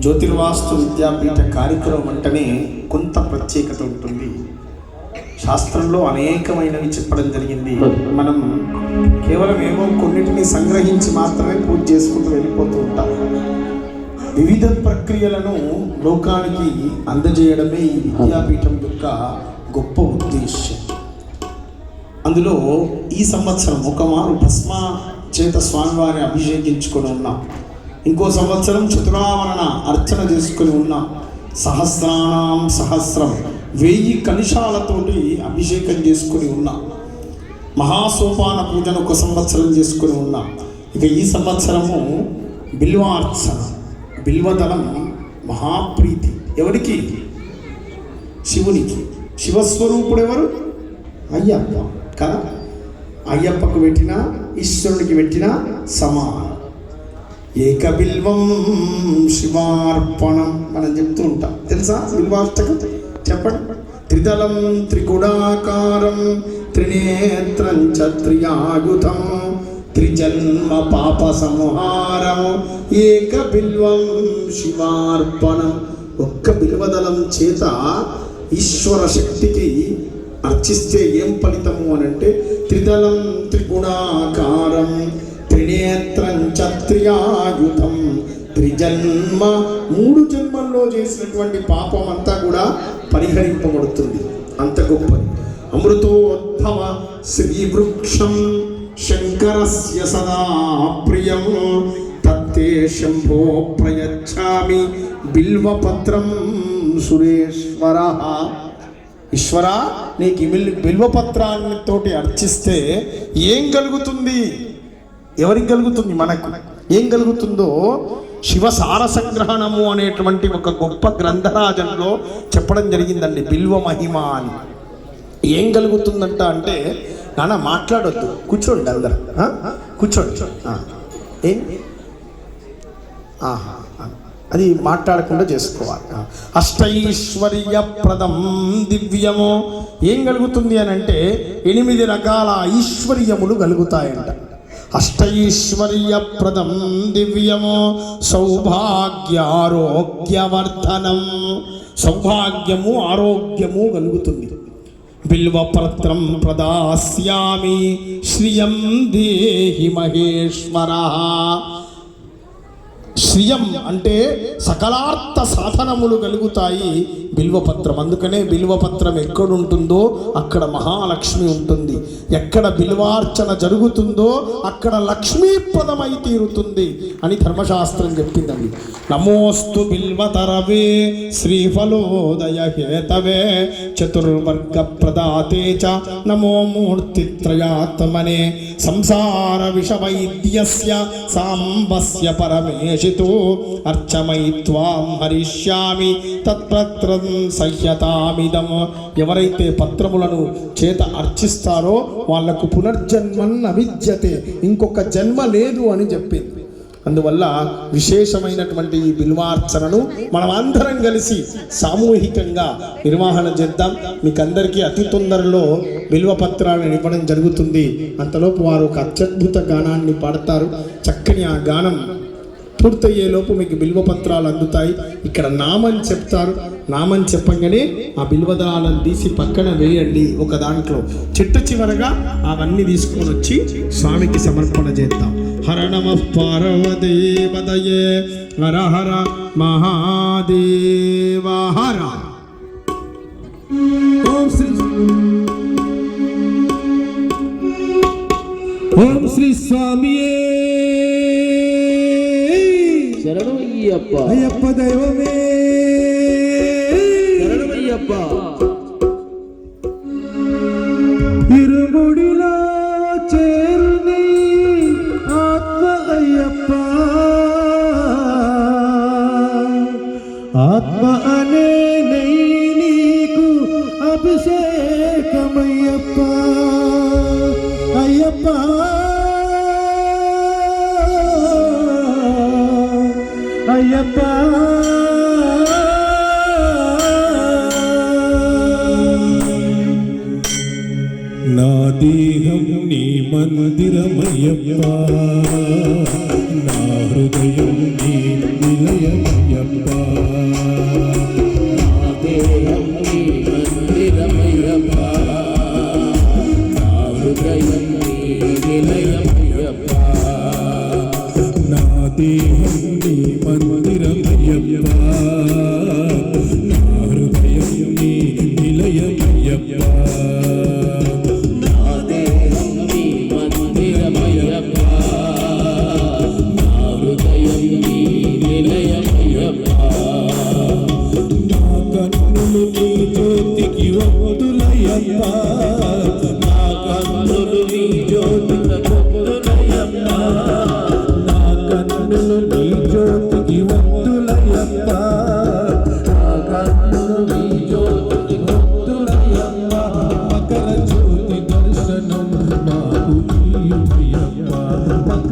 జ్యోతిర్వాస్తు విద్యాపీఠ కార్యక్రమం అంటేనే కొంత ప్రత్యేకత ఉంటుంది. శాస్త్రంలో అనేకమైనవి చెప్పడం జరిగింది. మనం కేవలం ఏమో కొన్నిటిని సంగ్రహించి మాత్రమే పూజ చేసుకుంటూ వెళ్ళిపోతూ ఉంటాం. వివిధ ప్రక్రియలను లోకానికి అందజేయడమే ఈ విద్యాపీఠం యొక్క గొప్ప ఉద్దేశ్యం. అందులో ఈ సంవత్సరం ఒక మారు భస్మ చేత స్వామివారిని అభిషేకించుకొని ఉన్నాం ఇంకో సంవత్సరం చతురావరణ అర్చన చేసుకొని ఉన్నాం సహస్రానాం సహస్రం వెయ్యి కనిషాలతోటి అభిషేకం చేసుకొని ఉన్నాం మహాసోపాన పూజను ఒక సంవత్సరం చేసుకొని ఉన్నాం ఇక ఈ సంవత్సరము బిల్వార్చన బిల్వదనం మహాప్రీతి. ఎవరికి? శివునికి. శివస్వరూపుడు ఎవరు? అయ్యప్ప. కదా? అయ్యప్పకు పెట్టిన ఈశ్వరునికి పెట్టిన సమానం. ఏక బిల్వం శివార్పణం మనం చెప్తూ ఉంటాం. తెలుసా? బిల్వాష్టకం చెప్పండి. త్రిదళం త్రిగుణాకారం త్రినేత్రం చ త్రిజన్మ పాప సంహారం. ఏక బిల్వం శివార్పణం. ఒక్క బిల్వదళం చేత ఈశ్వర శక్తికి అర్చిస్తే ఏం ఫలితము అని అంటే త్రిదళం త్రిగుణాకారం త్రినేత్రం చ త్రిజన్మ మూడు జన్మల్లో చేసినటువంటి పాపం అంతా కూడా పరిహరింపబడుతుంది. అంత గొప్పది. అమృతోద్భవ శ్రీవృక్షం శంకరస్య సదా ప్రియం. తత్తే శంభో ప్రయచ్చామి బిల్వపత్రం సురేశ్వర. ఈశ్వరా నీకు ఈ బిల్ తోటి అర్చిస్తే ఏం కలుగుతుంది? ఎవరికి కలుగుతుంది? మనకు. ఏం కలుగుతుందో? శివ సార సంగ్రహణము అనేటువంటి ఒక గొప్ప గ్రంథరాజంలో చెప్పడం జరిగిందండి బిల్వ మహిమ అని. ఏం కలుగుతుందంట అంటే నాన్న మాట్లాడొద్దు. కూర్చోండి అందరు. కూర్చోండి. ఏం? ఆహా. అది మాట్లాడకుండా చేసుకోవాలి. అష్టైశ్వర్యప్రదం దివ్యము ఏం కలుగుతుంది అని అంటే ఎనిమిది రకాల ఐశ్వర్యములు కలుగుతాయంట. అష్టైశ్వర్యప్రదం దివ్యము సౌభాగ్యారోగ్యవర్ధనం. సౌభాగ్యము ఆరోగ్యము కలుగుతుంది. బిల్వపత్రం ప్రదాస్యామి. శ్రియం దేహి మహేశ్వర. శ్రియం అంటే సకలార్థ సాధనములు కలుగుతాయి బిల్వపత్రం అందుకనే బిల్వపత్రం ఎక్కడుంటుందో అక్కడ మహాలక్ష్మి ఉంటుంది. ఎక్కడ బిల్వార్చన జరుగుతుందో అక్కడ లక్ష్మీప్రదమై తీరుతుంది అని ధర్మశాస్త్రం చెప్పిందండి. నమోస్తు బిల్వతరవే శ్రీఫలోదయ హేతవే చతుర్వర్గ ప్రదాతే చ నమో మూర్తిత్రయాత్మనే. సంసార విషవైద్యస్య సాంబస్య పరమేశితో అర్చమై త్వాం హరిష్యామి తత్పత్రం సహ్యతామిదం ఎవరైతే పత్రములను చేత అర్చిస్తారో వాళ్ళకు పునర్జన్మన్ అవిద్యతే ఇంకొక జన్మ లేదు అని చెప్పింది. అందువల్ల విశేషమైనటువంటి ఈ బిల్వార్చనను మనం అందరం కలిసి సామూహికంగా నిర్వహణ చేద్దాం. మీకు అందరికీ అతి తొందరలో బిల్వపత్రాలను ఇవ్వడం జరుగుతుంది. అంతలోపు వారు ఒక అత్యద్భుత గానాన్ని పాడతారు. చక్కని ఆ గానం పూర్తయ్యేలోపు మీకు బిల్వ పత్రాలు అందుతాయి. ఇక్కడ నామని చెప్తారు. నామని చెప్పంగానే ఆ బిల్వదళాలను తీసి పక్కన వేయండి. ఒక దాంట్లో చిట్ట చివరగా అవన్నీ తీసుకొని వచ్చి స్వామికి సమర్పణ చేద్దాం. హర నమ పార్వదేవదయే హర హర మహాదేవ. హర. ఓం శ్రీ ఓం శ్రీ స్వామియే. ಶರಣಮಯ್ಯಪ್ಪ ಅಯ್ಯಪ್ಪ ದೈವಮೇ ಶರಣಮಯ್ಯಪ್ಪ ஐயப்பா నా దేహం నీ మందిరమయ్యప్పా నా హృదయం నీ నిలయమయ్యప్పా నా దేహం నీ మందిరమయ్యప్పా నా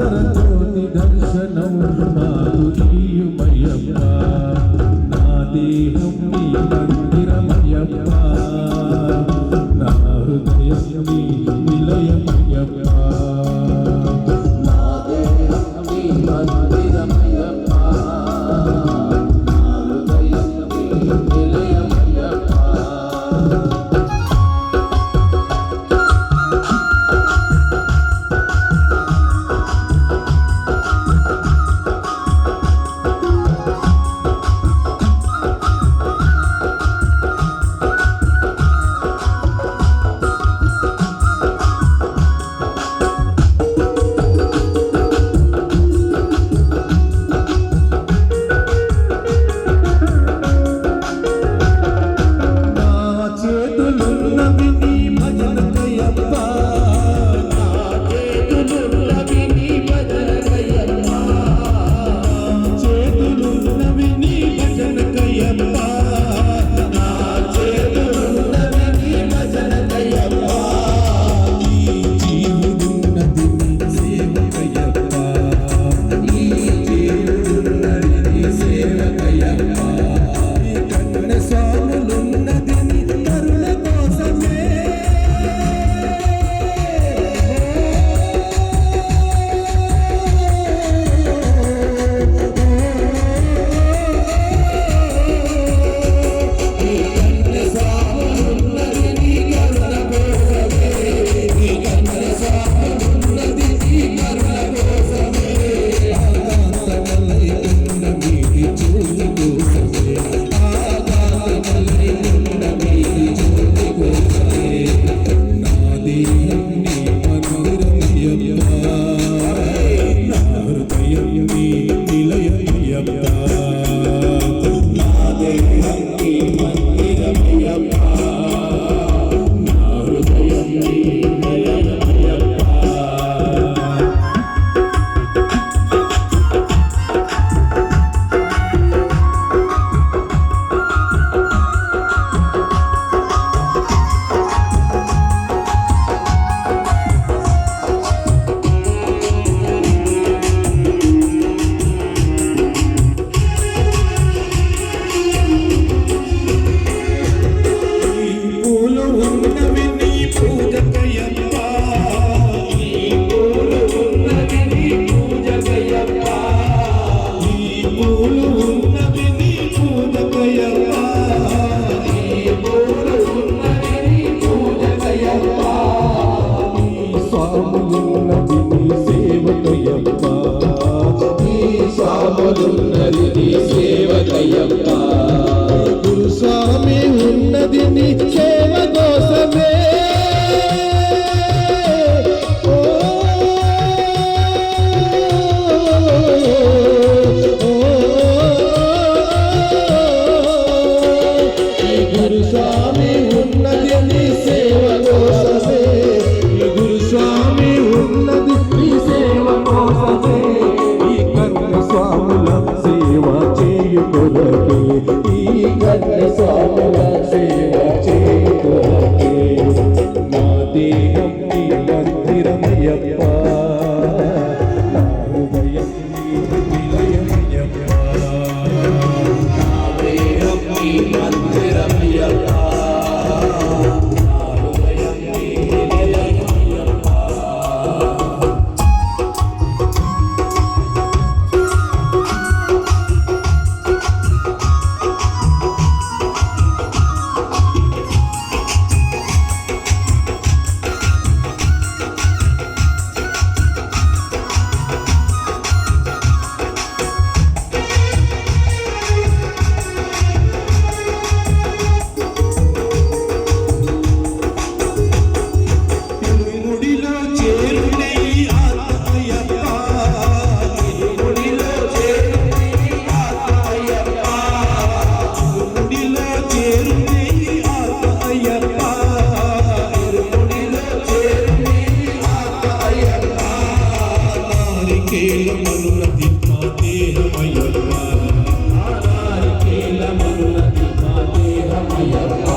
Dara మా దేహం మందిరమయ్యప్ప. మాతేహమయ్యవ ఆరారికేల మరులతి మాతేహమయ్యవ